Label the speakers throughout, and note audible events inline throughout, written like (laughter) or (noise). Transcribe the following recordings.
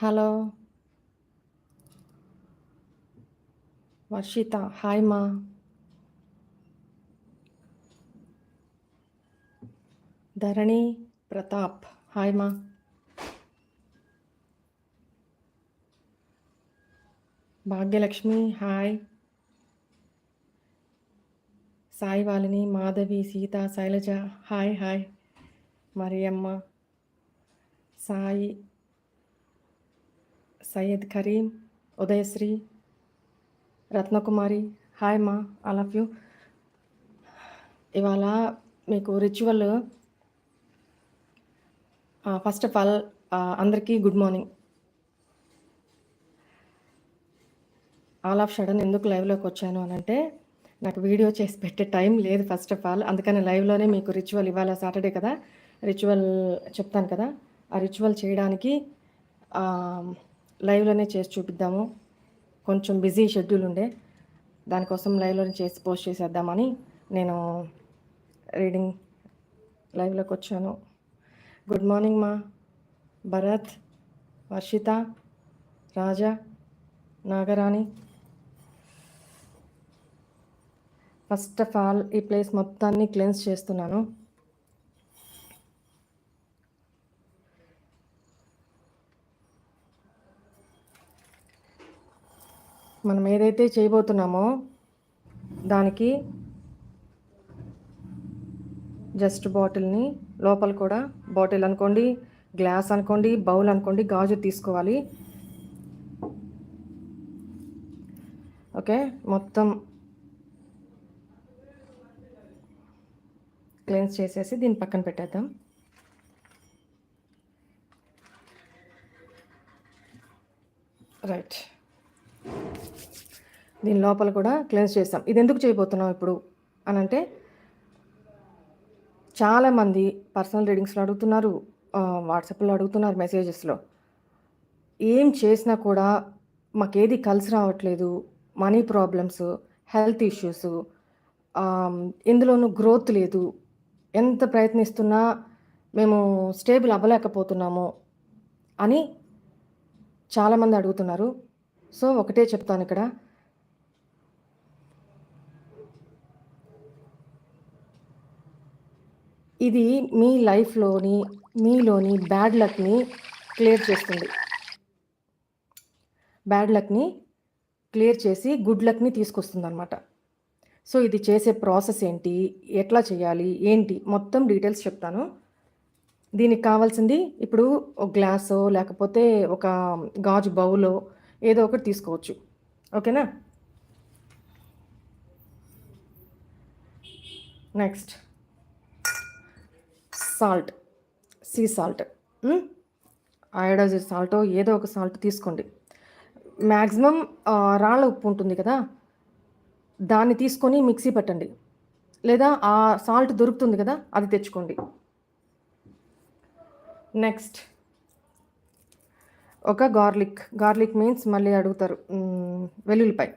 Speaker 1: Hello Varshita hi మా ధరణి Pratap hi మా Bhagyalakshmi hi Sai Valini Madhavi Sita Shailaja hi hi Mariyamma Sai Syed Karim Udayasri Ratnakumari hi మా all of you ఇవాళ మీకు ritual first of all అందరికీ good morning all of sudden ఎందుకు లైవ్లోకి వచ్చాను అని అంటే నాకు వీడియో చేసి పెట్టే టైం లేదు ఫస్ట్ ఆఫ్ ఆల్ అందుకని లైవ్లోనే మీకు రిచువల్ ఇవాళ సాటర్డే కదా రిచువల్ చెప్తాను కదా ఆ రిచువల్ చేయడానికి లైవ్లోనే చేసి చూపిద్దాము. కొంచెం బిజీ షెడ్యూల్ ఉండే. దానికోసం లైవ్లోనే చేసి పోస్ట్ చేసేద్దామని నేను రీడింగ్ లైవ్లోకి వచ్చాను. గుడ్ మార్నింగ్ మా. Bharat Varshita Raja Nagarani. First of all ఈ ప్లేస్ మొత్తాన్ని క్లెన్స్ చేస్తున్నాను. మనం ఏదైతే చేయబోతున్నామో దానికి జస్ట్ బాటిల్ని లోపల కూడా బాటిల్ అనుకోండి గ్లాస్ అనుకోండి బౌల్ అనుకోండి గాజు తీసుకోవాలి. ఓకే మొత్తం క్లెన్స్ చేసేసి దీన్ని పక్కన పెట్టేద్దాం. రైట్ దీని లోపల కూడా క్లెన్స్ చేస్తాం. ఇది ఎందుకు చేయబోతున్నాం ఇప్పుడు? అని అంటే చాలామంది పర్సనల్ రీడింగ్స్లో అడుగుతున్నారు వాట్సాప్లో అడుగుతున్నారు మెసేజెస్లో. ఏం చేసినా కూడా మాకేది కలిసి రావట్లేదు మనీ ప్రాబ్లమ్స్ హెల్త్ ఇష్యూస్ ఇందులోనూ గ్రోత్ లేదు. ఎంత ప్రయత్నిస్తున్నా మేము స్టేబుల్ అవ్వలేకపోతున్నాము అని చాలామంది అడుగుతున్నారు. సో ఒకటే చెప్తాను ఇక్కడ. ఇది మీ లైఫ్లోని మీలోని బ్యాడ్ లక్ని క్లియర్ చేస్తుంది. బ్యాడ్ లక్ని క్లియర్ చేసి గుడ్ లక్ని తీసుకొస్తుంది అనమాట సో ఇది చేసే ప్రాసెస్ ఏంటి? ఎట్లా చేయాలి? ఏంటి? మొత్తం డీటెయిల్స్ చెప్తాను. దీనికి కావాల్సింది ఇప్పుడు ఒక గ్లాసో లేకపోతే ఒక గాజు బౌలో ఏదో ఒకటి తీసుకోవచ్చు. ఓకేనా? Next. Salt sea salt. Iodised salt ఏదో ఒక సాల్ట్ తీసుకోండి. మ్యాక్సిమం రాళ్ళ ఉప్పు ఉంటుంది కదా దాన్ని తీసుకొని మిక్సీ పెట్టండి. లేదా ఆ సాల్ట్ దొరుకుతుంది కదా అది తెచ్చుకోండి. నెక్స్ట్ ఒక గార్లిక్. గార్లిక్ మీన్స్ మళ్ళీ అడుగుతారు వెల్లుల్లిపాయ.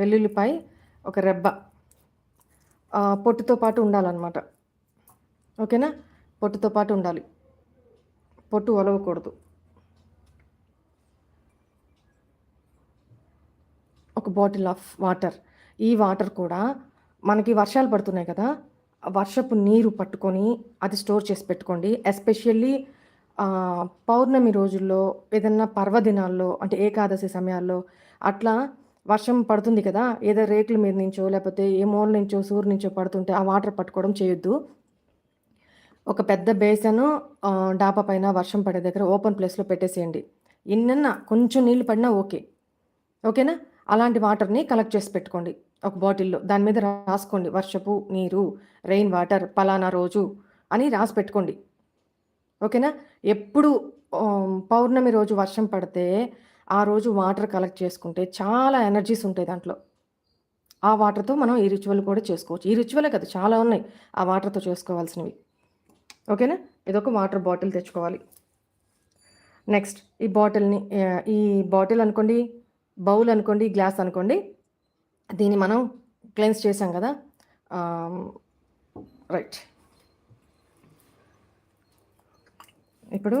Speaker 1: వెల్లుల్లిపాయ ఒక రెబ్బ. పొట్టుతో పాటు ఉండాలన్నమాట. ఓకేనా? పొట్టుతో పాటు ఉండాలి. పొట్టు ఒలవకూడదు ఒక బాటిల్ ఆఫ్ వాటర్. ఈ వాటర్ కూడా మనకి వర్షాలు పడుతున్నాయి కదా వర్షపు నీరు పట్టుకొని అది స్టోర్ చేసి పెట్టుకోండి. ఎస్పెషల్లీ పౌర్ణమి రోజుల్లో ఏదన్నా పర్వదినాల్లో అంటే ఏకాదశి సమయాల్లో అట్లా వర్షం పడుతుంది కదా ఏదో రేకుల మీద నుంచో లేకపోతే ఏ మూల నుంచో సూర్యు నుంచో పడుతుంటే ఆ వాటర్ పట్టుకోవడం చేయొద్దు. ఒక పెద్ద బేసను డాబా పైన వర్షం పడే దగ్గర ఓపెన్ ప్లేస్లో పెట్టేసేయండి. ఎన్నన్నా కొంచెం నీళ్ళు పడినా ఓకే. ఓకేనా? అలాంటి వాటర్ని కలెక్ట్ చేసి పెట్టుకోండి. ఒక బాటిల్లో. దాని మీద రాసుకోండి. వర్షపు నీరు రెయిన్ వాటర్ పలానా రోజు అని రాసి పెట్టుకోండి. ఓకేనా? ఎప్పుడు పౌర్ణమి రోజు వర్షం పడితే ఆ రోజు వాటర్ కలెక్ట్ చేసుకుంటే చాలా ఎనర్జీస్ ఉంటాయి దాంట్లో. ఆ వాటర్తో మనం ఈ రిచువల్ కూడా చేసుకోవచ్చు. ఈ రిచువలే కదా చాలా ఉన్నాయి. ఆ వాటర్తో చేసుకోవాల్సినవి. ఓకేనా? ఇదొక వాటర్ బాటిల్ తెచ్చుకోవాలి. నెక్స్ట్ ఈ బాటిల్ని ఈ బాటిల్ అనుకోండి బౌల్ అనుకోండి గ్లాస్ అనుకోండి దీన్ని మనం క్లెన్స్ చేసాం కదా? రైట్. ఇప్పుడు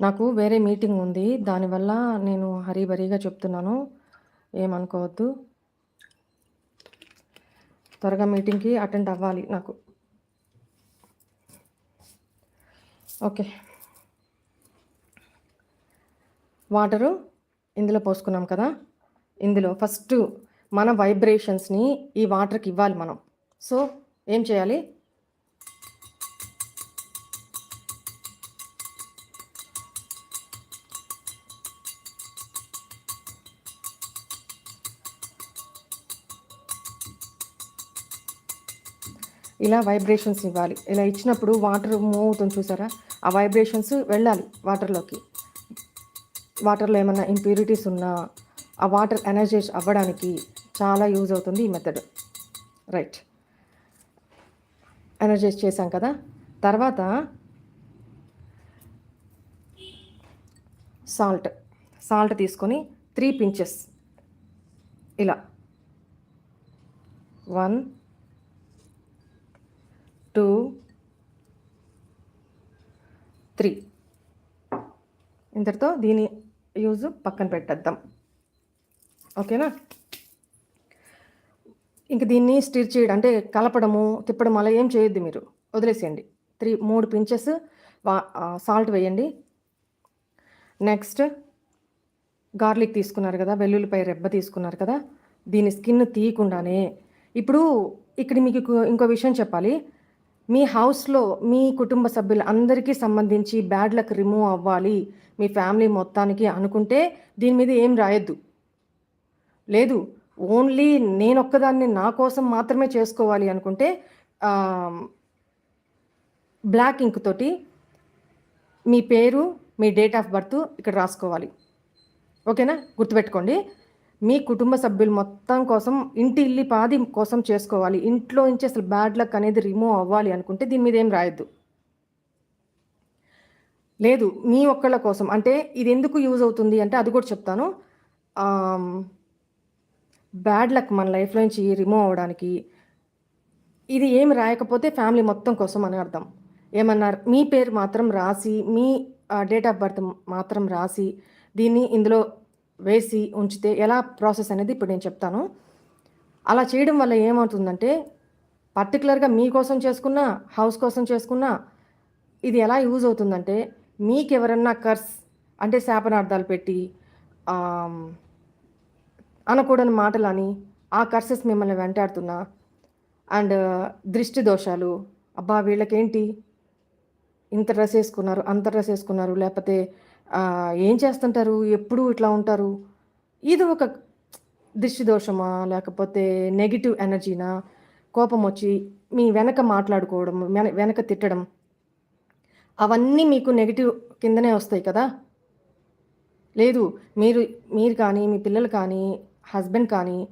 Speaker 1: నాకు వేరే మీటింగ్ ఉంది. దానివల్ల నేను హరీబరీగా చెప్తున్నాను. ఏమనుకోవద్దు. త్వరగా మీటింగ్కి అటెండ్ అవ్వాలి నాకు. ఓకే. వాటరు ఇందులో పోసుకున్నాం కదా? ఇందులో ఫస్ట్ మన వైబ్రేషన్స్ని ఈ వాటర్కి ఇవ్వాలి మనం. సో ఏం చేయాలి? ఇలా వైబ్రేషన్స్ ఇవ్వాలి. ఇలా ఇచ్చినప్పుడు వాటర్ మూవ్ అవుతుంది చూసారా? ఆ వైబ్రేషన్స్ వెళ్ళాలి వాటర్లోకి వాటర్లో ఏమైనా ఇంప్యూరిటీస్ ఉన్నా ఆ వాటర్ ఎనర్జైజ్ అవ్వడానికి చాలా యూజ్ అవుతుంది ఈ మెథడ్ రైట్ ఎనర్జైజ్ చేశాం కదా? తర్వాత సాల్ట్ సాల్ట్ తీసుకొని త్రీ పించెస్ ఇలా. One two three. ఇంతటితో దీని యూజ్ పక్కన పెట్టేద్దాం. ఓకేనా? ఇంక దీన్ని స్టిర్ చేయడం అంటే కలపడము తిప్పడం అలా ఏం చేయొద్దు మీరు. వదిలేసేయండి. త్రీ మూడు పించెస్ సాల్ట్ వేయండి. నెక్స్ట్ గార్లిక్ తీసుకున్నారు కదా వెల్లుల్లిపై రెబ్బ తీసుకున్నారు కదా దీని స్కిన్ తీయకుండానే. ఇప్పుడు ఇక్కడ మీకు ఇంకో విషయం చెప్పాలి. మీ హౌస్లో మీ కుటుంబ సభ్యులు అందరికీ సంబంధించి బ్యాడ్ లక్ రిమూవ్ అవ్వాలి మీ ఫ్యామిలీ మొత్తానికి అనుకుంటే దీని మీద ఏం రాయొద్దు. లేదు ఓన్లీ నేను ఒక్కదాన్ని నా కోసం మాత్రమే చేసుకోవాలి అనుకుంటే బ్లాక్ ఇంక్ తోటి మీ పేరు మీ డేట్ ఆఫ్ బర్త్ ఇక్కడ రాసుకోవాలి. ఓకేనా? గుర్తుపెట్టుకోండి. మీ కుటుంబ సభ్యులు మొత్తం కోసం ఇంటి ఇల్లి పాది కోసం చేసుకోవాలి. ఇంట్లో నుంచి అసలు బ్యాడ్ లక్ అనేది రిమూవ్ అవ్వాలి అనుకుంటే దీని మీద ఏం రాయొద్దు. లేదు మీ ఒక్కళ్ళ కోసం. అంటే ఇది ఎందుకు యూజ్ అవుతుంది అంటే అది కూడా చెప్తాను. బ్యాడ్ లక్ మన లైఫ్లో నుంచి రిమూవ్ అవ్వడానికి ఇది ఏమి రాయకపోతే ఫ్యామిలీ మొత్తం కోసం అని అర్థం. ఏమన్నారు? మీ పేరు మాత్రం రాసి మీ డేట్ ఆఫ్ బర్త్ మాత్రం రాసి దీన్ని ఇందులో వేసి ఉంచితే ఎలా ప్రాసెస్ అనేది ఇప్పుడు నేను చెప్తాను. అలా చేయడం వల్ల ఏమవుతుందంటే పర్టికులర్గా మీకోసం చేసుకున్నా హౌస్ కోసం చేసుకున్నా ఇది ఎలా యూజ్ అవుతుందంటే మీకు ఎవరన్నా కర్స్ అంటే శాపనార్థాలు పెట్టి అనకూడని మాటలని ఆ కర్సెస్ మిమ్మల్ని వెంటాడుతున్నా అండ్ దృష్టి దోషాలు అబ్బా వీళ్ళకేంటి? ఇంత డ్రెస్ వేసుకున్నారు అంత డ్రెస్ వేసుకున్నారు లేకపోతే ఏం చేస్తుంటారు? ఎప్పుడు ఇట్లా ఉంటారు? ఇది ఒక దృష్టి దోషమా లేకపోతే నెగిటివ్ ఎనర్జీనా? కోపం వచ్చి మీ వెనక మాట్లాడుకోవడం వెనక తిట్టడం అవన్నీ మీకు నెగిటివ్ కిందనే వస్తాయి కదా? లేదు మీరు మీరు కానీ మీ పిల్లలు కానీ హస్బెండ్ కానీ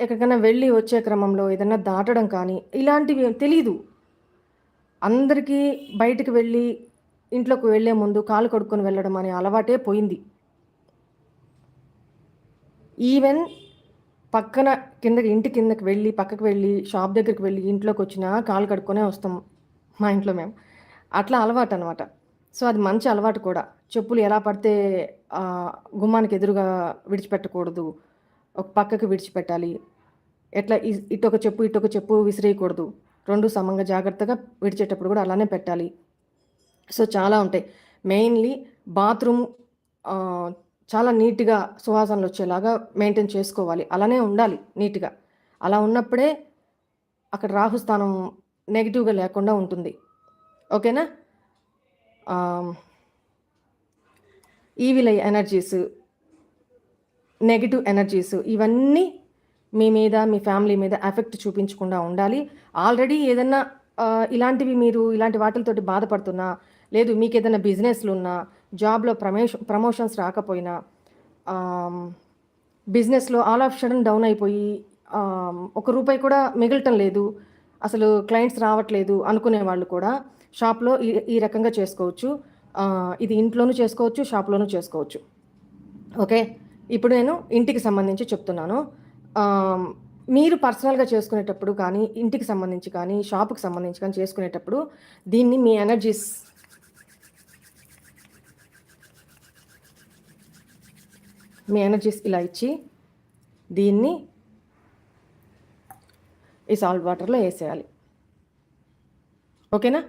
Speaker 1: ఎక్కడికైనా వెళ్ళి వచ్చే క్రమంలో ఏదైనా దాటడం కానీ ఇలాంటివి తెలీదు. అందరికీ బయటకు వెళ్ళి ఇంట్లోకి వెళ్ళే ముందు కాలు కడుక్కొని వెళ్ళడం అనే అలవాటే పోయింది. ఈవెన్ పక్కన కిందకి ఇంటి కిందకి వెళ్ళి పక్కకు వెళ్ళి షాప్ దగ్గరికి వెళ్ళి ఇంట్లోకి వచ్చినా కాలు కడుక్కొనే వస్తాం మా ఇంట్లో మేము. అట్లా అలవాటు అనమాట సో అది మంచి అలవాటు కూడా. చెప్పులు ఎలా పడితే గుమ్మానికి ఎదురుగా విడిచిపెట్టకూడదు. ఒక పక్కకు విడిచిపెట్టాలి. ఎట్లా ఇటొక చెప్పు ఇటొక చెప్పు విసిరేయకూడదు. రెండు సమంగా జాగ్రత్తగా విడిచేటప్పుడు కూడా అలానే పెట్టాలి. సో చాలా ఉంటాయి. మెయిన్లీ బాత్రూమ్ చాలా నీట్గా సువాసనలు వచ్చేలాగా మెయింటైన్ చేసుకోవాలి. అలానే ఉండాలి నీట్గా. అలా ఉన్నప్పుడే అక్కడ రాహుస్థానం నెగిటివ్గా లేకుండా ఉంటుంది. ఓకేనా? ఈవిల్ ఎనర్జీస్ నెగిటివ్ ఎనర్జీస్ ఇవన్నీ మీ మీద మీ ఫ్యామిలీ మీద ఎఫెక్ట్ చూపించకుండా ఉండాలి. ఆల్రెడీ ఏదన్నా ఇలాంటివి మీరు ఇలాంటి వాటితోటి బాధపడుతున్నా లేదు మీకు ఏదైనా బిజినెస్లు ఉన్నా జాబ్లో ప్రమోషన్ ప్రమోషన్స్ రాకపోయినా బిజినెస్లో ఆల్ ఆఫ్ షడన్ డౌన్ అయిపోయి ఒక రూపాయి కూడా మిగలటం లేదు అసలు క్లయింట్స్ రావట్లేదు అనుకునే వాళ్ళు కూడా షాప్లో ఈ ఈ రకంగా చేసుకోవచ్చు. ఇది ఇంట్లోనూ చేసుకోవచ్చు షాప్లోనూ చేసుకోవచ్చు. ఓకే? ఇప్పుడు నేను ఇంటికి సంబంధించి చెప్తున్నాను. మీరు పర్సనల్గా చేసుకునేటప్పుడు కానీ ఇంటికి సంబంధించి కానీ షాప్కి సంబంధించి కానీ చేసుకునేటప్పుడు దీన్ని మీ ఎనర్జీస్ మీ ఎనర్జీస్ ఇలా ఇచ్చి దీన్ని ఈ సాల్ట్ వాటర్లో వేసేయాలి. ఓకేనా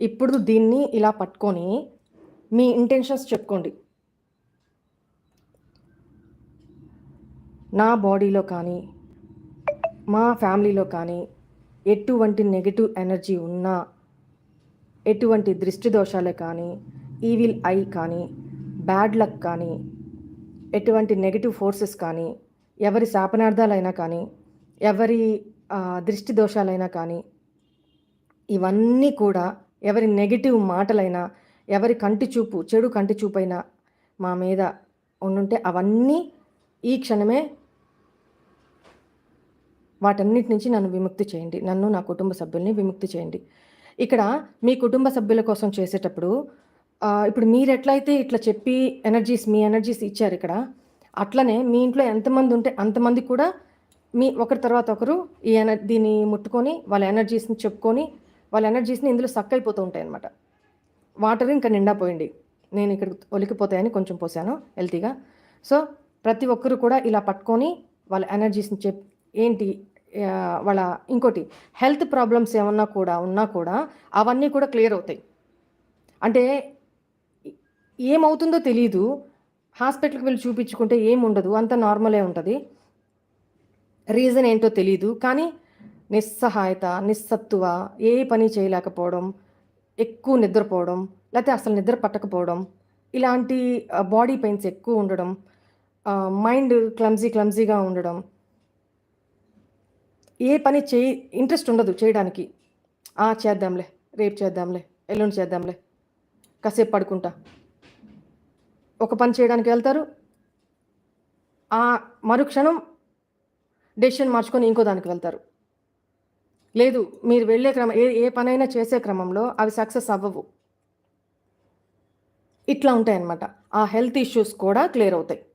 Speaker 1: ఇప్పుడు దీన్ని ఇలా పట్టుకొని మీ ఇంటెన్షన్స్ చెప్పుకోండి. నా బాడీలో కానీ మా ఫ్యామిలీలో కానీ ఎటువంటి నెగిటివ్ ఎనర్జీ ఉన్నా ఎటువంటి దృష్టి దోషాలే కానీ ఈవిల్ ఐ కానీ బ్యాడ్ లక్ కానీ ఎటువంటి నెగిటివ్ ఫోర్సెస్ కానీ ఎవరి శాపనార్థాలైనా కానీ ఎవరి దృష్టి దోషాలైనా కానీ ఇవన్నీ కూడా ఎవరి నెగిటివ్ మాటలైనా ఎవరి కంటి చూపు చెడు కంటి చూపైనా మా మీద ఉండుంటే అవన్నీ ఈ క్షణమే వాటన్నిటి నుంచి నన్ను విముక్తి చేయండి. నన్ను నా కుటుంబ సభ్యుల్ని విముక్తి చేయండి. ఇక్కడ మీ కుటుంబ సభ్యుల కోసం చేసేటప్పుడు ఇప్పుడు మీరు ఎట్లయితే ఇట్లా చెప్పి ఎనర్జీస్ మీ ఎనర్జీస్ ఇచ్చారు ఇక్కడ అట్లనే మీ ఇంట్లో ఎంతమంది ఉంటే అంతమంది కూడా మీ ఒకరి తర్వాత ఒకరు ఈ ఎనర్ దీన్ని ముట్టుకొని వాళ్ళ ఎనర్జీస్ని చెప్పుకొని వాళ్ళ ఎనర్జీస్ని ఇందులో సక్ అయిపోతూ ఉంటాయి అనమాట వాటర్ ఇంకా నిండా పోయింది నేను ఇక్కడ ఒలికిపోతాయని కొంచెం పోసాను హెల్తీగా. సో ప్రతి ఒక్కరు కూడా ఇలా పట్టుకొని వాళ్ళ ఎనర్జీస్ని చెప్ ఏంటి వాళ్ళ ఇంకోటి హెల్త్ ప్రాబ్లమ్స్ ఏమన్నా కూడా ఉన్నా కూడా అవన్నీ కూడా క్లియర్ అవుతాయి. అంటే ఏమవుతుందో తెలియదు హాస్పిటల్కి వెళ్ళి చూపించుకుంటే ఏముండదు. ఉండదు అంత నార్మలే ఉంటుంది. రీజన్ ఏంటో తెలియదు కానీ నిస్సహాయత నిస్సత్తువ ఏ పని చేయలేకపోవడం ఎక్కువ నిద్రపోవడం లేకపోతే అసలు నిద్ర పట్టకపోవడం ఇలాంటి బాడీ పెయిన్స్ ఎక్కువ ఉండడం మైండ్ క్లమ్జీ క్లమ్జీగా ఉండడం ఏ పని చేయి ఇంట్రెస్ట్ ఉండదు చేయడానికి. ఆ చేద్దాంలే రేపు చేద్దాంలే ఎల్లుండి చేద్దాంలే. కాసేపు పడుకుంటా. ఒక పని చేయడానికి వెళ్తారు. ఆ మరుక్షణం డెసిషన్ మార్చుకొని ఇంకో దానికి వెళ్తారు. లేదు మీరు వెళ్ళే క్రమం ఏ ఏ పనైనా చేసే క్రమంలో అవి సక్సెస్ అవ్వవు. ఇట్లా ఉంటాయన్నమాట. ఆ హెల్త్ ఇష్యూస్ కూడా క్లియర్ అవుతాయి.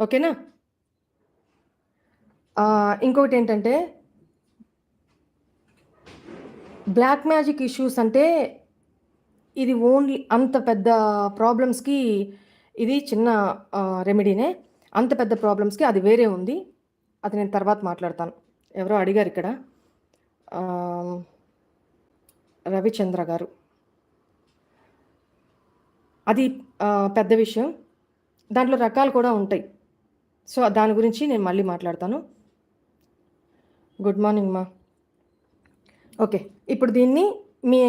Speaker 1: ఓకేనా? ఇంకొకటి ఏంటంటే బ్లాక్ మ్యాజిక్ ఇష్యూస్ అంటే ఇది ఓన్లీ అంత పెద్ద ప్రాబ్లమ్స్కి ఇది చిన్న రెమెడీనే అంత పెద్ద ప్రాబ్లమ్స్కి అది వేరే ఉంది. అది నేను తర్వాత మాట్లాడతాను. ఎవరో అడిగారు ఇక్కడ. రవిచంద్ర గారు. అది పెద్ద విషయం. దాంట్లో రకాలు కూడా ఉంటాయి. సో దాని గురించి నేను మళ్ళీ మాట్లాడతాను. గుడ్ మార్నింగ్ మా. ఓకే ఇప్పుడు దీన్ని మీ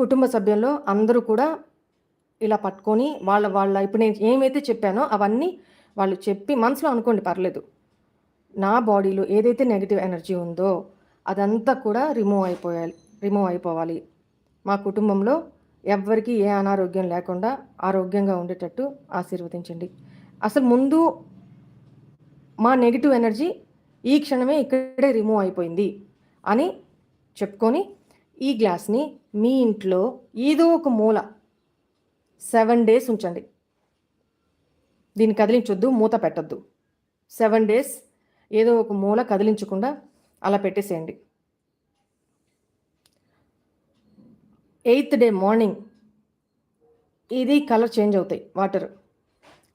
Speaker 1: కుటుంబ సభ్యుల్లో అందరూ కూడా ఇలా పట్టుకొని వాళ్ళ వాళ్ళ ఇప్పుడు నేను ఏమైతే చెప్పానో అవన్నీ వాళ్ళు చెప్పి మనసులో అనుకోండి పర్లేదు. నా బాడీలో ఏదైతే నెగిటివ్ ఎనర్జీ ఉందో అదంతా కూడా రిమూవ్ అయిపోయాలి రిమూవ్ అయిపోవాలి. మా కుటుంబంలో ఎవ్వరికీ ఏ అనారోగ్యం లేకుండా ఆరోగ్యంగా ఉండేటట్టు ఆశీర్వదించండి. అసలు ముందు మా నెగిటివ్ ఎనర్జీ ఈ క్షణమే ఇక్కడే రిమూవ్ అయిపోయింది అని చెప్పుకొని ఈ గ్లాస్ని మీ ఇంట్లో ఏదో ఒక మూల సెవెన్ డేస్ ఉంచండి. దీన్ని కదిలించొద్దు మూత పెట్టొద్దు. సెవెన్ డేస్ ఏదో ఒక మూల కదిలించకుండా అలా పెట్టేసేయండి. ఎయిత్ డే మార్నింగ్ ఇది కలర్ చేంజ్ అవుతాయి వాటర్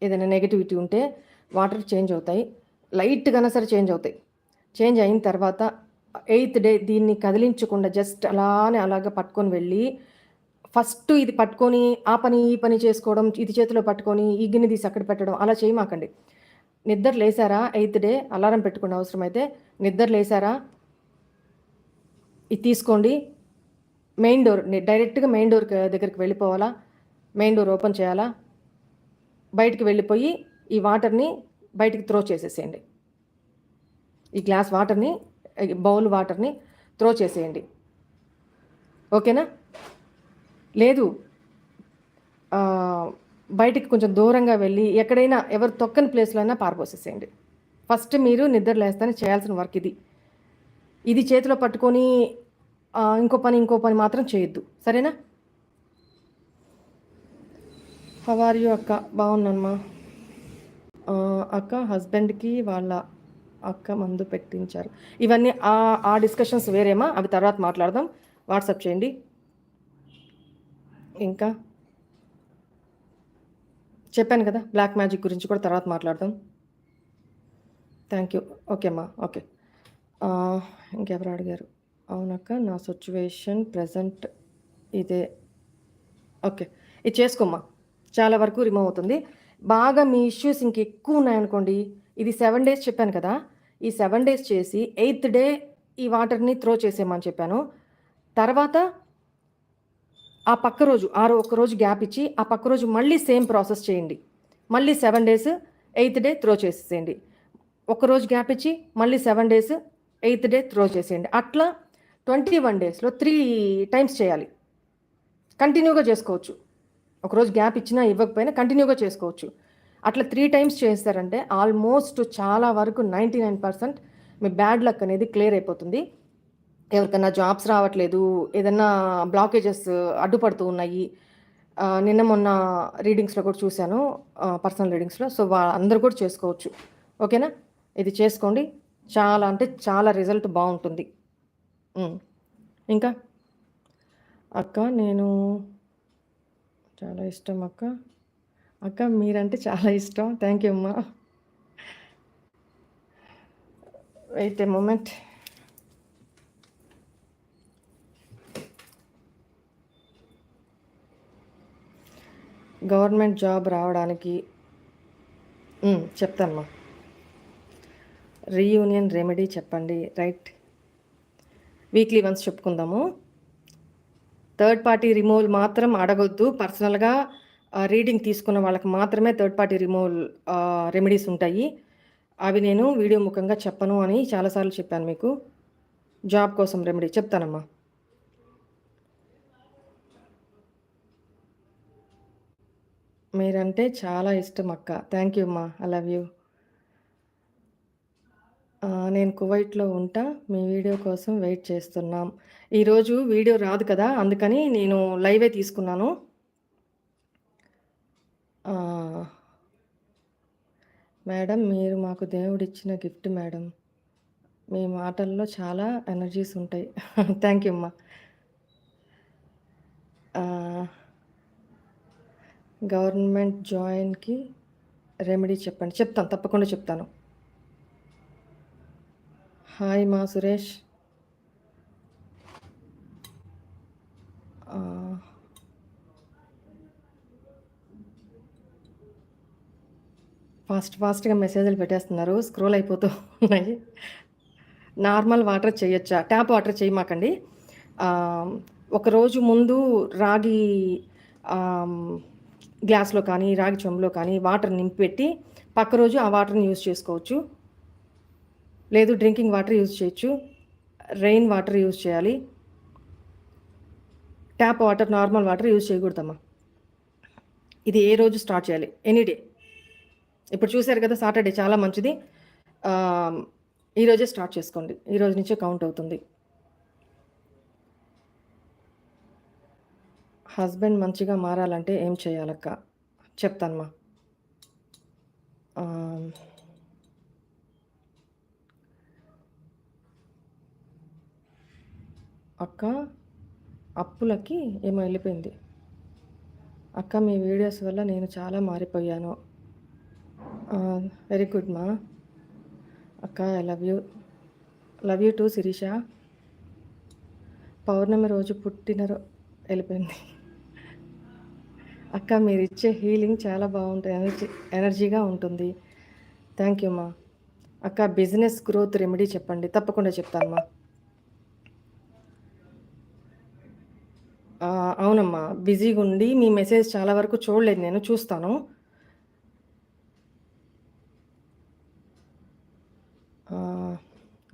Speaker 1: ఏదైనా నెగిటివిటీ ఉంటే వాటర్ చేంజ్ అవుతాయి. లైట్గానే సరే చేంజ్ అవుతాయి. చేంజ్ అయిన తర్వాత ఎయిత్ డే దీన్ని కదిలించకుండా జస్ట్ అలానే అలాగే పట్టుకొని వెళ్ళి ఫస్ట్ ఇది పట్టుకొని ఆ పని ఈ పని చేసుకోవడం ఇది చేతిలో పట్టుకొని ఈ గిన్నె తీసి అక్కడ పెట్టడం అలా చేయమాకండి. నిద్ర లేసారా ఎయిత్ డే? అలారం పెట్టుకునే అవసరం అయితే నిద్ర లేసారా? ఇది తీసుకోండి. మెయిన్ డోర్ డైరెక్ట్గా మెయిన్ డోర్ దగ్గరికి వెళ్ళిపోవాలా? మెయిన్ డోర్ ఓపెన్ చేయాలా? బయటికి వెళ్ళిపోయి ఈ వాటర్ని బయటికి త్రో చేసేసేయండి. ఈ గ్లాస్ వాటర్ని బౌల్ వాటర్ని త్రో చేసేయండి. ఓకేనా? లేదు. బయటికి కొంచెం దూరంగా వెళ్ళి ఎక్కడైనా ఎవరు తొక్కని ప్లేస్లో అయినా పారబోసేసేయండి. ఫస్ట్ మీరు నిద్ర లేస్తానే చేయాల్సిన వర్క్ ఇది. ఇది చేతిలో పట్టుకొని ఇంకో పని ఇంకో పని మాత్రం చేయొద్దు. సరేనా? హవార్ యూ అక్క? బాగున్నానమ్మా. అక్క హస్బెండ్కి వాళ్ళ అక్క మందు పెట్టించారు. ఇవన్నీ ఆ ఆ డిస్కషన్స్ వేరేమా? అవి తర్వాత మాట్లాడదాం. వాట్సాప్ చేయండి. ఇంకా? చెప్పాను కదా బ్లాక్ మ్యాజిక్ గురించి కూడా తర్వాత మాట్లాడదాం. Thank you. ఓకే అమ్మా ఓకే. ఇంకెవరు అడిగారు? అవునక్క నా సిచ్యువేషన్ ప్రజెంట్ ఇదే. ఓకే. ఇది చేసుకోమ్మా. చాలా వరకు రిమూవ్ అవుతుంది. బాగా మీ ఇష్యూస్ ఇంకెక్కువ ఉన్నాయనుకోండి ఇది సెవెన్ డేస్ చెప్పాను కదా ఈ సెవెన్ డేస్ చేసి ఎయిత్ డే ఈ వాటర్ని త్రో చేసేయమని చెప్పాను. తర్వాత ఆ పక్క రోజు ఆరో ఒక రోజు గ్యాప్ ఇచ్చి ఆ పక్క రోజు మళ్ళీ సేమ్ ప్రాసెస్ చేయండి. మళ్ళీ seven days eighth day throw చేసేసేయండి. ఒక రోజు గ్యాప్ ఇచ్చి మళ్ళీ seven days eighth day throw చేసేయండి. అట్లా ట్వంటీ వన్ డేస్లో త్రీ టైమ్స్ చేయాలి. కంటిన్యూగా చేసుకోవచ్చు. ఒకరోజు గ్యాప్ ఇచ్చినా ఇవ్వకపోయినా కంటిన్యూగా చేసుకోవచ్చు. అట్లా త్రీ టైమ్స్ చేస్తారంటే ఆల్మోస్ట్ చాలా వరకు నైంటీ నైన్ పర్సెంట్ మీ బ్యాడ్ లక్ అనేది క్లియర్ అయిపోతుంది. ఎవరికైనా జాబ్స్ రావట్లేదు ఏదన్నా బ్లాకేజెస్ అడ్డుపడుతూ ఉన్నాయి. నిన్న మొన్న రీడింగ్స్లో కూడా చూశాను పర్సనల్ రీడింగ్స్లో సో వా కూడా చేసుకోవచ్చు. ఓకేనా? ఇది చేసుకోండి. చాలా అంటే చాలా రిజల్ట్ బాగుంటుంది. ఇంకా? అక్క నేను చాలా ఇష్టం అక్క. అక్క మీరంటే చాలా ఇష్టం. థ్యాంక్ యూ అమ్మా. Wait a moment government job రావడానికి ఉమ్, చెప్తానమ్మా. రీయూనియన్ రెమెడీ చెప్పండి రైట్ వీక్లీ వన్స్ చెప్పుకుందాము. థర్డ్ పార్టీ రిమూవల్ మాత్రం అడగొద్దు. పర్సనల్గా రీడింగ్ తీసుకున్న వాళ్ళకి మాత్రమే థర్డ్ పార్టీ రిమూవల్ రెమెడీస్ ఉంటాయి. అవి నేను వీడియో ముఖంగా చెప్పను అని చాలాసార్లు చెప్పాను మీకు. జాబ్ కోసం రెమెడీ చెప్తానమ్మా. మీరంటే చాలా ఇష్టం అక్క. థ్యాంక్ యూ అమ్మా. I love you. నేను కువైట్లో ఉంటా. మీ వీడియో కోసం వెయిట్ చేస్తున్నాం. ఈరోజు వీడియో రాదు కదా అందుకని నేను లైవే తీసుకున్నాను. మేడం మీరు మాకు దేవుడిచ్చిన గిఫ్ట్ మేడం. మీ మాటల్లో చాలా ఎనర్జీస్ ఉంటాయి. (laughs) థ్యాంక్ యూ అమ్మా. గవర్నమెంట్ జాయిన్కి రెమెడీ చెప్పండి. చెప్తాను తప్పకుండా చెప్తాను. హాయ్ మా సురేష్. ఫాస్ట్ ఫాస్ట్గా మెసేజ్లు పెట్టేస్తున్నారు. స్క్రోల్ అయిపోతూ ఉన్నాయి. నార్మల్ వాటర్ చేయొచ్చా? ట్యాప్ వాటర్ చేయమాకండి. ఒకరోజు ముందు రాగి గ్లాస్లో కానీ రాగి చెంబులో కానీ వాటర్ నింపిపెట్టి పక్క రోజు ఆ వాటర్ని యూజ్ చేసుకోవచ్చు. లేదు డ్రింకింగ్ వాటర్ యూజ్ చేయొచ్చు. రెయిన్ వాటర్ యూజ్ చేయాలి. Tap water normal water use చేయకూడదమ్మా. ఇది ఏ రోజు స్టార్ట్ చేయాలి? Any day. ఇప్పుడు చూశారు కదా సాటర్డే చాలా మంచిది. ఈరోజే స్టార్ట్ చేసుకోండి. ఈ రోజు నుంచే కౌంట్ అవుతుంది. హస్బెండ్ మంచిగా మారాలంటే ఏం చేయాలక్క? చెప్తానమ్మా. అక్క అప్పులకి ఏమో వెళ్ళిపోయింది. అక్క మీ వీడియోస్ వల్ల నేను చాలా మారిపోయాను. వెరీ గుడ్ మా. అక్క I love you love you too Sirisha. పౌర్ణమి రోజు పుట్టినరో వెళ్ళిపోయింది. అక్క మీరు ఇచ్చే హీలింగ్ చాలా బాగుంటుంది ఎనర్జీ ఎనర్జీగా ఉంటుంది. థ్యాంక్ యూ మా. అక్క బిజినెస్ గ్రోత్ రెమెడీ చెప్పండి. తప్పకుండా చెప్తాను మా. అవునమ్మా. బిజీగా ఉండి మీ మెసేజ్ చాలా వరకు చూడలేదు నేను చూస్తాను.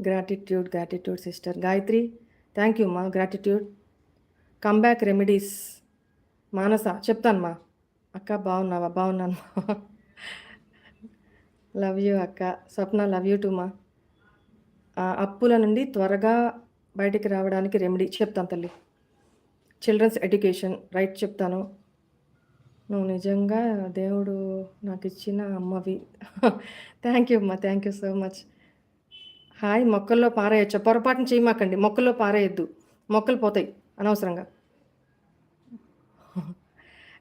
Speaker 1: Gratitude gratitude sister Gayatri thank you అమ్మా gratitude come back remedies Manasa చెప్తానమ్మా. అక్క బాగున్నావా? బాగున్నాను. లవ్ యూ అక్క. స్వప్న లవ్ యూ టు మా అప్పుల నుండి త్వరగా బయటికి రావడానికి రెమెడీ చెప్తాను తల్లి. చిల్డ్రన్స్ ఎడ్యుకేషన్ రైట్ చెప్తాను. నువ్వు నిజంగా దేవుడు నాకు ఇచ్చిన అమ్మవి. థ్యాంక్ యూ అమ్మా thank you so much hi మొక్కల్లో పారేయచ్చు? పొరపాటున చేయమాకండి. మొక్కల్లో పారేయద్దు. మొక్కలు పోతాయి అనవసరంగా.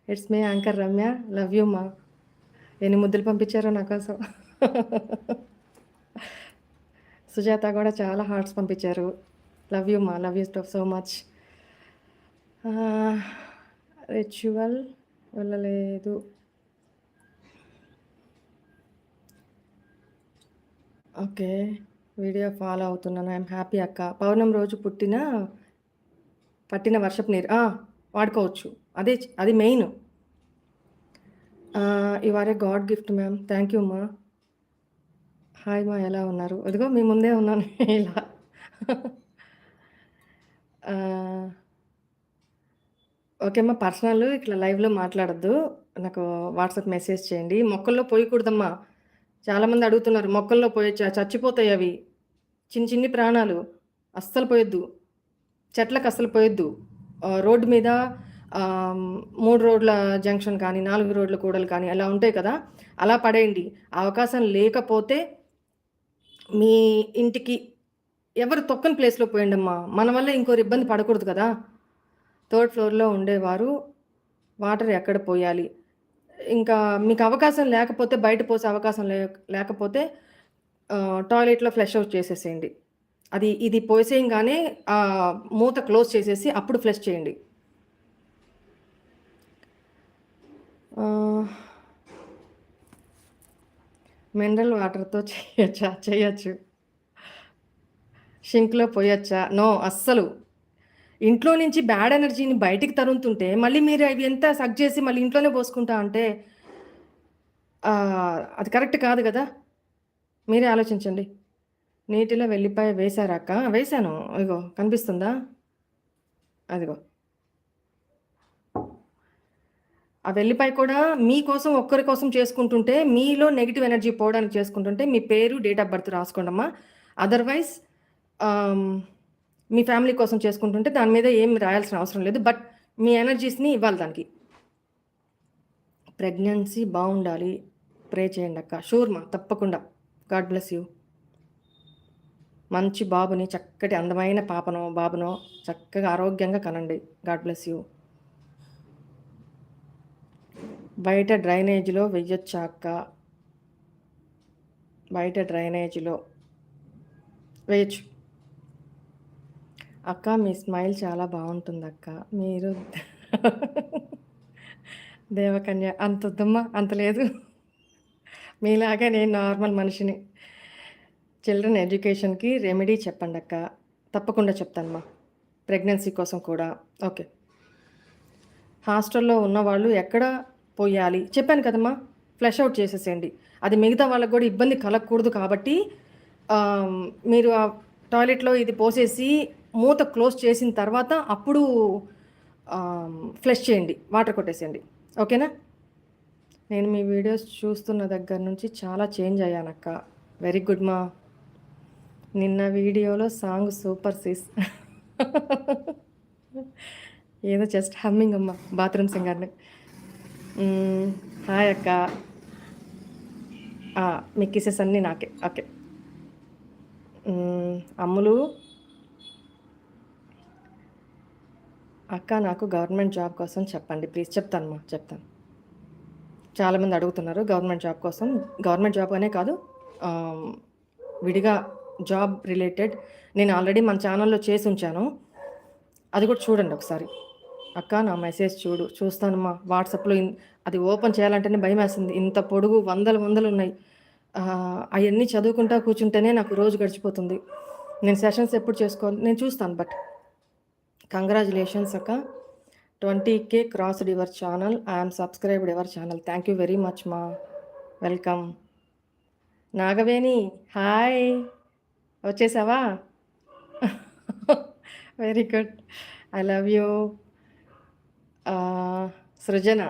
Speaker 1: ఇట్స్ మీ యాంకర్ రమ్య లవ్ యూ మా ఎన్ని ముద్దులు పంపించారో నా కోసం. సుజాత కూడా చాలా హార్ట్స్ పంపించారు. లవ్ యూ మా love you so much ritual వెళ్ళలేదు. ఓకే వీడియో ఫాలో అవుతున్నాను. ఐఎమ్ హ్యాపీ అక్క. పౌర్ణం రోజు పుట్టిన పట్టిన వర్షపు నీరు. వాడుకోవచ్చు. అదే అది main ఇవారే God gift ma'am. Thank you మా హాయ్ మా ఎలా ఉన్నారు? ఇదిగో మీ ముందే ఉన్నాను. (laughs) ఇలా. ఓకే. అమ్మా పర్సనల్ ఇట్లా లైవ్లో మాట్లాడొద్దు. నాకు వాట్సాప్ మెసేజ్ చేయండి. మొక్కల్లో పోయకూడదమ్మా. చాలామంది అడుగుతున్నారు మొక్కల్లో పోయొచ్చా? చచ్చిపోతాయి అవి. చిన్న చిన్ని ప్రాణాలు. అస్సలు పోయొద్దు. చెట్లకు అస్సలు పోయొద్దు. రోడ్డు మీద మూడు రోడ్ల జంక్షన్ కానీ నాలుగు రోడ్ల కూడలు కానీ అలా ఉంటాయి కదా. అలా పడేయండి. అవకాశం లేకపోతే మీ ఇంటికి ఎవరు తొక్కని ప్లేస్లో పోయండమ్మా. మన వల్ల ఇంకోరు ఇబ్బంది పడకూడదు కదా. థర్డ్ ఫ్లోర్లో ఉండేవారు. వాటర్ ఎక్కడ పోయాలి? ఇంకా మీకు అవకాశం లేకపోతే బయట పోసే అవకాశం లే లేకపోతే టాయిలెట్లో ఫ్లష్ అవుట్ చేసేసేయండి. అది ఇది పోసేయంగానే ఆ మూత క్లోజ్ చేసేసి అప్పుడు ఫ్లష్ చేయండి. మినరల్ వాటర్తో చేయొచ్చా? చేయొచ్చు. షింక్లో పోయొచ్చా? నో అస్సలు. ఇంట్లో నుంచి బ్యాడ్ ఎనర్జీని బయటికి తరుముతుంటే మళ్ళీ మీరు అవి ఎంత సగ్ చేసి మళ్ళీ ఇంట్లోనే పోసుకుంటా అంటే అది కరెక్ట్ కాదు కదా? మీరే ఆలోచించండి. నీటిలో వెల్లిపాయ వేశారాక వేశాను. ఇగో కనిపిస్తుందా? అదిగో. ఆ వెల్లిపాయ కూడా మీకోసం ఒక్కరి కోసం చేసుకుంటుంటే మీలో నెగిటివ్ ఎనర్జీ పోవడానికి చేసుకుంటుంటే మీ పేరు డేట్ ఆఫ్ బర్త్ రాసుకోండమ్మా. అదర్వైజ్ మీ ఫ్యామిలీ కోసం చేసుకుంటుంటే దాని మీద ఏం రాయాల్సిన అవసరం లేదు బట్ మీ ఎనర్జీస్ని ఇవ్వాలి దానికి. ప్రెగ్నెన్సీ బాగుండాలి ప్రే చేయండి అక్క. షూర్ మా తప్పకుండా. గాడ్ బ్లెస్ యూ మంచి బాబుని చక్కటి అందమైన పాపనో బాబునో చక్కగా ఆరోగ్యంగా కనండి. గాడ్ బ్లెస్ యూ బయట డ్రైనేజీలో వెయ్యొచ్చా అక్క? బయట డ్రైనేజీలో. వేయచ్చు అక్క మీ స్మైల్ చాలా బాగుంటుంది అక్క మీరు దేవకన్య అంత వద్దమ్మా అంత లేదు. మీలాగా నేను నార్మల్ మనిషిని. చిల్డ్రన్ ఎడ్యుకేషన్కి రెమెడీ చెప్పండి అక్క తప్పకుండా చెప్తానమ్మా. ప్రెగ్నెన్సీ కోసం కూడా. ఓకే. హాస్టల్లో ఉన్నవాళ్ళు ఎక్కడ పోయాలి? చెప్పాను కదమ్మా. ఫ్లష్ అవుట్ చేసేసేయండి. అది మిగతా వాళ్ళకి కూడా ఇబ్బంది కలగకూడదు కాబట్టి మీరు ఆ టాయిలెట్లో ఇది పోసేసి మూత క్లోజ్ చేసిన తర్వాత అప్పుడు ఫ్లష్ చేయండి వాటర్ కొట్టేసేయండి. ఓకేనా? నేను మీ వీడియోస్ చూస్తున్న దగ్గర నుంచి చాలా చేంజ్ అయ్యానక్క వెరీ గుడ్ మా. నిన్న వీడియోలో సాంగ్ సూపర్ సిస్. ఏదో జస్ట్ హమ్మింగ్ అమ్మ బాత్రూమ్ సింగర్ని. హాయ్ అక్క. మీ కిసెస్ అన్నీ నాకే. ఓకే. అమ్ములు. అక్క నాకు గవర్నమెంట్ జాబ్ కోసం చెప్పండి ప్లీజ్. చెప్తానమ్మా చెప్తాను. చాలామంది అడుగుతున్నారు గవర్నమెంట్ జాబ్ కోసం. గవర్నమెంట్ జాబ్ అనే కాదు విడిగా జాబ్ రిలేటెడ్ నేను ఆల్రెడీ మన ఛానల్లో చేసి ఉంచాను. అది కూడా చూడండి ఒకసారి. అక్క నా మెసేజ్ చూడు చూస్తానమ్మా వాట్సాప్లో అది ఓపెన్ చేయాలంటేనే భయం వేస్తుంది. ఇంత పొడుగు వందలు వందలు ఉన్నాయి. అవన్నీ చదువుకుంటా కూర్చుంటేనే నాకు రోజు గడిచిపోతుంది. నేను సెషన్స్ ఎప్పుడు చేసుకోవాలి? నేను చూస్తాను బట్ కంగ్రాచులేషన్స్ అక్క. Twenty K crossed your channel I'm subscribed your channel thank you very much మా వెల్కమ్ నాగవేణి హాయ్ వచ్చేసావా very good I love you Srujana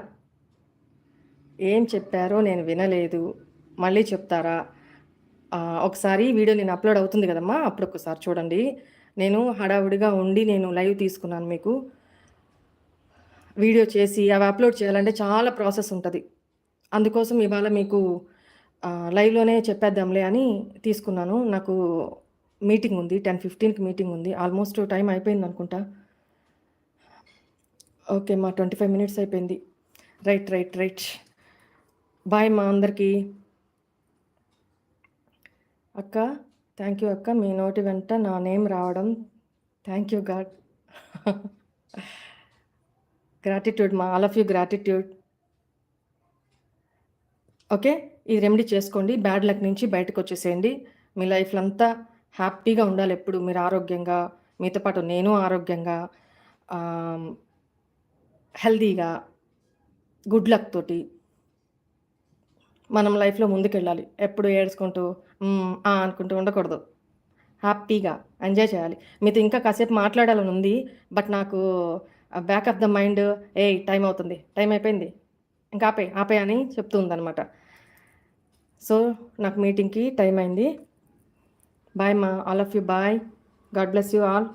Speaker 1: ఏం చెప్పారో నేను వినలేదు. మళ్ళీ చెప్తారా? Uh, ఒకసారి వీడియో నేను అప్లోడ్ అవుతుంది కదమ్మా? అప్పుడు ఒకసారి చూడండి. నేను హడావుడిగా ఉండి నేను లైవ్ తీసుకున్నాను మీకు. వీడియో చేసి అవి అప్లోడ్ చేయాలంటే చాలా ప్రాసెస్ ఉంటుంది. అందుకోసం ఇవాళ మీకు లైవ్లోనే చెప్పేద్దాంలే అని తీసుకున్నాను. నాకు మీటింగ్ ఉంది టెన్ ఫిఫ్టీన్కి మీటింగ్ ఉంది. ఆల్మోస్ట్ టైం అయిపోయింది అనుకుంటా. ఓకే మా ట్వంటీ ఫైవ్ మినిట్స్ అయిపోయింది. Right right right. బాయ్ మా అందరికీ. అక్క. థ్యాంక్ యూ అక్క. మీ నోటి వెంట నా నేమ్ రావడం. థ్యాంక్ యూ గాడ్ గ్రాటిట్యూడ్ మా all of you gratitude okay ఈ రెమెడీ చేసుకోండి. బ్యాడ్ లక్ నుంచి బయటకు వచ్చేసేయండి. మీ లైఫ్లో అంతా హ్యాపీగా ఉండాలి ఎప్పుడు. మీరు ఆరోగ్యంగా మీతో పాటు నేను ఆరోగ్యంగా హెల్దీగా గుడ్ లక్ తోటి మనం లైఫ్లో ముందుకెళ్ళాలి. ఎప్పుడు ఏడ్చుకుంటూ "మ్మ్, ఆ" అనుకుంటూ ఉండకూడదు. హ్యాపీగా ఎంజాయ్ చేయాలి. మీతో ఇంకా కాసేపు మాట్లాడాలని ఉంది బట్ నాకు బ్యాక్ ఆఫ్ ద మైండ్ ఏ టైం అవుతుంది. టైం అయిపోయింది. ఇంకా ఆపే ఆపే అని చెప్తుంది అనమాట సో నాకు మీటింగ్కి టైం అయింది. బాయ్ మా all of you bye God bless you all